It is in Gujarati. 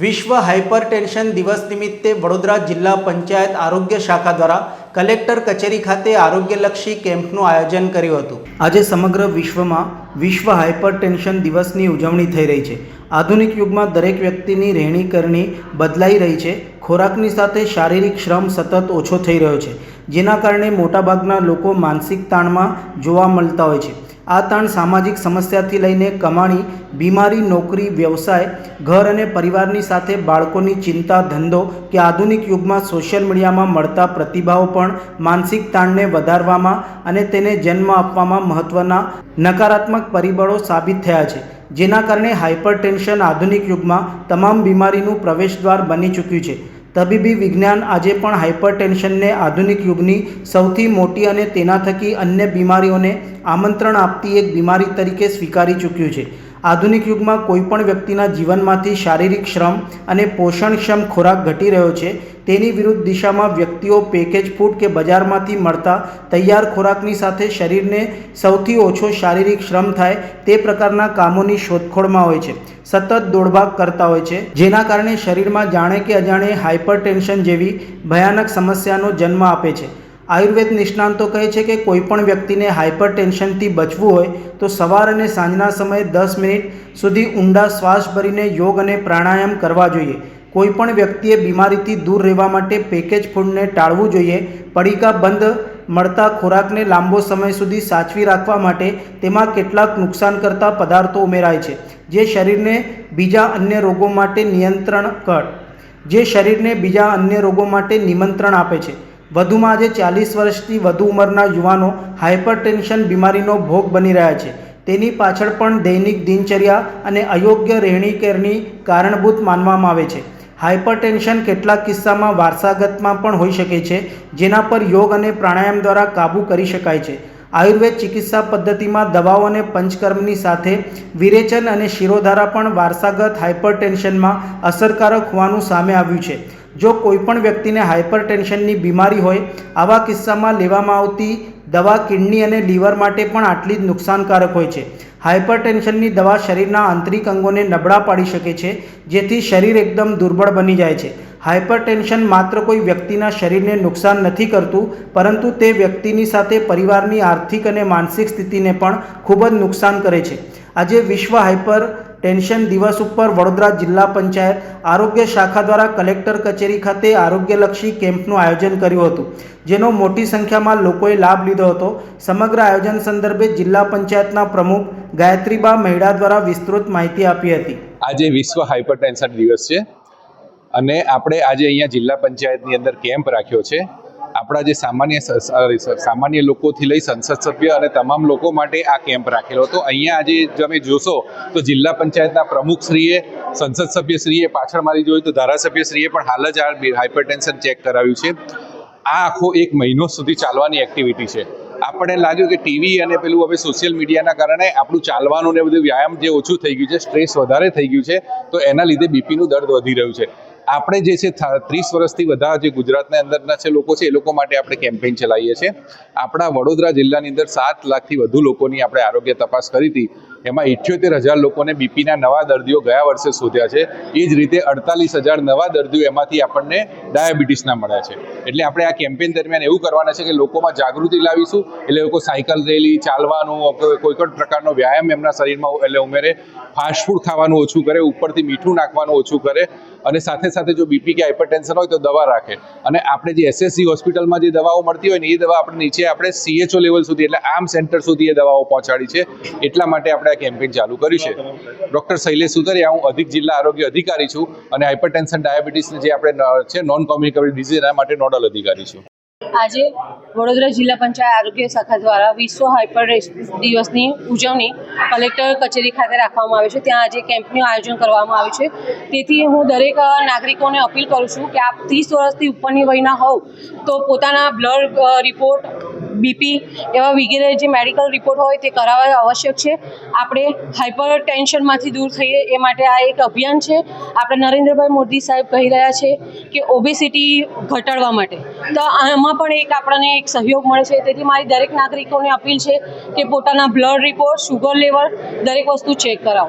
વિશ્વ હાઇપરટેન્શન દિવસ નિમિત્તે વડોદરા જિલ્લા પંચાયત આરોગ્ય શાખા દ્વારા કલેક્ટર કચેરી ખાતે આરોગ્યલક્ષી કેમ્પનું આયોજન કર્યું હતું. આજે સમગ્ર વિશ્વમાં વિશ્વ હાઇપરટેન્શન દિવસની ઉજવણી થઈ રહી છે. આધુનિક યુગમાં દરેક વ્યક્તિની રહેણી કરણી બદલાઈ રહી છે. ખોરાકની સાથે શારીરિક શ્રમ સતત ઓછો થઈ રહ્યો છે. જેના કારણે મોટાભાગના લોકો માનસિક તાણમાં જોવા મળતા હોય છે. આ તાણ સામાજિક સમસ્યાથી લઈને કમાણી, બીમારી, નોકરી, વ્યવસાય, ઘર અને પરિવારની સાથે બાળકોની ચિંતા, ધંધો કે આધુનિક યુગમાં સોશિયલ મીડિયામાં મળતા પ્રતિભાવો પણ માનસિક તાણને વધારવામાં અને તેને જન્મ આપવામાં મહત્ત્વના નકારાત્મક પરિબળો સાબિત થયા છે. જેના કારણે હાઇપરટેન્શન આધુનિક યુગમાં તમામ બીમારીનું પ્રવેશદ્વાર બની ચૂક્યું છે. તબીબી વિજ્ઞાન આજે પણ હાઇપરટેન્શનને આધુનિક યુગની સૌથી મોટી અને તેના થકી અન્ય બીમારીઓને આમંત્રણ આપતી એક બીમારી તરીકે સ્વીકારી ચૂક્યું છે. આધુનિક યુગમાં કોઈપણ વ્યક્તિના જીવનમાંથી શારીરિક શ્રમ અને પોષણક્ષમ ખોરાક ઘટી રહ્યો છે, તેની વિરુદ્ધ દિશામાં વ્યક્તિઓ પેકેજ ફૂડ કે બજારમાંથી મળતા તૈયાર ખોરાકની સાથે શરીરને સૌથી ઓછો શારીરિક શ્રમ થાય તે પ્રકારના કામોની શોધખોળમાં હોય છે, સતત દોડભાગ કરતા હોય છે, જેના કારણે શરીરમાં જાણે કે અજાણે હાઇપરટેન્શન જેવી ભયાનક સમસ્યાનો જન્મ આપે છે. આયુર્વેદ નિષ્ણાંતો કહે છે કે કોઈપણ વ્યક્તિને હાઇપર ટેન્શનથી બચવું હોય તો સવાર અને સાંજના સમયે દસ મિનિટ સુધી ઊંડા શ્વાસ ભરીને યોગ અને પ્રાણાયામ કરવા જોઈએ. કોઈપણ વ્યક્તિએ બીમારીથી દૂર રહેવા માટે પેકેજ ફૂડને ટાળવું જોઈએ. પડીકા બંધ મળતા ખોરાકને લાંબો સમય સુધી સાચવી રાખવા માટે તેમાં કેટલાક નુકસાન કરતા પદાર્થો ઉમેરાય છે. જે શરીરને બીજા અન્ય રોગો માટે નિયંત્રણ કર. જે શરીરને બીજા અન્ય રોગો માટે નિમંત્રણ આપે છે. વધુમાં આજે ચાલીસ વર્ષથી વધુ ઉંમરના યુવાનો હાઇપરટેન્શન બીમારીનો ભોગ બની રહ્યા છે. તેની પાછળ પણ દૈનિક દિનચર્યા અને અયોગ્ય રહેણીકરણી કારણભૂત માનવામાં આવે છે. હાઇપરટેન્શન કેટલાક કિસ્સામાં વારસાગતમાં પણ હોઈ શકે છે, જેના પર યોગ અને પ્રાણાયામ દ્વારા કાબૂ કરી શકાય છે. આયુર્વેદ ચિકિત્સા પદ્ધતિમાં દવાઓ અને પંચકર્મની સાથે વિરેચન અને શિરોધારા પણ વારસાગત હાઇપરટેન્શનમાં અસરકારક હોવાનું સામે આવ્યું છે. જો કોઈપણ વ્યક્તિને હાઇપરટેન્શનની બીમારી હોય, આવા કિસ્સામાં લેવામાં આવતી દવા કિડની અને લીવર માટે પણ આટલી જ નુકસાનકારક હોય છે. હાઇપરટેન્શનની દવા શરીરના આંતરિક અંગોને નબળા પાડી શકે છે, જેથી શરીર એકદમ દુર્બળ બની જાય છે. હાઇપરટેન્શન માત્ર કોઈ વ્યક્તિના શરીરને નુકસાન નથી કરતું, પરંતુ તે વ્યક્તિની સાથે પરિવારની આર્થિક અને માનસિક સ્થિતિને પણ ખૂબ જ નુકસાન કરે છે. આજે વિશ્વ હાઇપર ટેન્શન દિવસ ઉપર વડોદરા જિલ્લા પંચાયત આરોગ્ય શાખા દ્વારા કલેક્ટર કચેરી ખાતે આરોગ્યલક્ષી કેમ્પનું આયોજન કર્યું હતું, જેનો મોટી સંખ્યામાં લોકોએ લાભ લીધો હતો. સમગ્ર આયોજન સંદર્ભે જિલ્લા પંચાયતના પ્રમુખ ગાયત્રીબા મહેડા દ્વારા વિસ્તૃત માહિતી આપી હતી. આજે વિશ્વ હાઇપરટેન્શન દિવસ છે અને આપણે આજે અહીંયા જિલ્લા પંચાયતની અંદર કેમ્પ રાખ્યો છે. આપણા જે સામાન્ય સામાન્ય લોકોથી લઈ સંસદ સભ્ય અને તમામ લોકો માટે આ કેમ્પ રાખેલો હતો. અહીંયા આજે તમે જોશો તો જિલ્લા પંચાયતના પ્રમુખશ્રીએ સંસદ સભ્યશ્રીએ પાછળ મારી જોયું તો ધારાસભ્યશ્રીએ પણ હાલ જ આ હાઇપરટેન્શન ચેક કરાવ્યું છે. આ આખો એક મહિનો સુધી ચાલવાની એક્ટિવિટી છે. આપણને લાગ્યું કે ટીવી અને પેલું હવે સોશિયલ મીડિયાના કારણે આપણું ચાલવાનું ને બધું વ્યાયામ જે ઓછું થઈ ગયું છે સ્ટ્રેસ વધારે થઈ ગયું છે, તો એના લીધે બીપીનું દર્દ વધી રહ્યું છે. આપણે જે છે ત્રીસ વર્ષથી વધારે જે ગુજરાતના અંદરના છે લોકો છે, એ લોકો માટે આપણે કેમ્પેઇન ચલાવીએ છીએ. આપણા વડોદરા જિલ્લાની અંદર સાત લાખથી વધુ લોકોની આપણે આરોગ્ય તપાસ કરી હતી. એમાં ઇઠ્યોતેર હજાર લોકોને બીપીના નવા દર્દીઓ ગયા વર્ષે શોધ્યા છે. એ જ રીતે અડતાલીસ હજાર નવા દર્દીઓ એમાંથી આપણને ડાયાબિટીસના મળ્યા છે. એટલે આપણે આ કેમ્પેન દરમિયાન એવું કરવાના છે કે લોકોમાં જાગૃતિ લાવીશું. એટલે લોકો સાયકલ રેલી, ચાલવાનું કોઈ પણ પ્રકારનો વ્યાયામ એમના શરીરમાં એટલે ઉમેરે. ફાસ્ટ ફૂડ ખાવાનું ઓછું કરે, ઉપરથી મીઠું નાખવાનું ઓછું કરે. અને સાથે સાથે જો બીપી કે હાઇપરટેન્શન હોય તો દવા રાખે. અને આપણે જે એસએસસી હોસ્પિટલમાં જે દવાઓ મળતી હોય ને એ દવા આપણે નીચે આપણે સીએચઓ લેવલ સુધી એટલે આમ સેન્ટર સુધી એ દવાઓ પહોંચાડી છે. એટલા માટે આપણે આ કેમ્પેઇન ચાલુ કર્યું છે. ડૉક્ટર શૈલેષ સુતરિયા હું અધિક જિલ્લા આરોગ્ય અધિકારી છું અને હાઇપરટેન્શન ડાયાબિટીસને જે આપણે છે નોન કોમ્યુનિકેબલ ડિઝીઝ એના માટે નોડલ અધિકારી છું. આજે વડોદરા જિલ્લા પંચાયત આરોગ્ય શાખા દ્વારા વિશ્વ હાઇપર દિવસની ઉજવણી કલેક્ટર કચેરી ખાતે રાખવામાં આવે છે. ત્યાં આજે કેમ્પનું આયોજન કરવામાં આવ્યું છે. તેથી હું દરેક નાગરિકોને અપીલ કરું છું કે આપ ત્રીસ વર્ષથી ઉપરની વયના હોવ તો પોતાના બ્લડ રિપોર્ટ બીપી એવા વગેરે જે મેડિકલ રિપોર્ટ હોય તે કરાવવા આવશ્યક છે. આપણે હાઇપર ટેન્શનમાંથી દૂર થઈએ એ માટે આ એક અભિયાન છે. આપણે નરેન્દ્રભાઈ મોદી સાહેબ કહી રહ્યા છે કે ઓબેસિટી ઘટાડવા માટે. તો આમાં પણ એક આપણને એક સહયોગ મળે છે. તેથી મારી દરેક નાગરિકોને અપીલ છે કે પોતાના બ્લડ રિપોર્ટ શુગર લેવલ દરેક વસ્તુ ચેક કરાવો.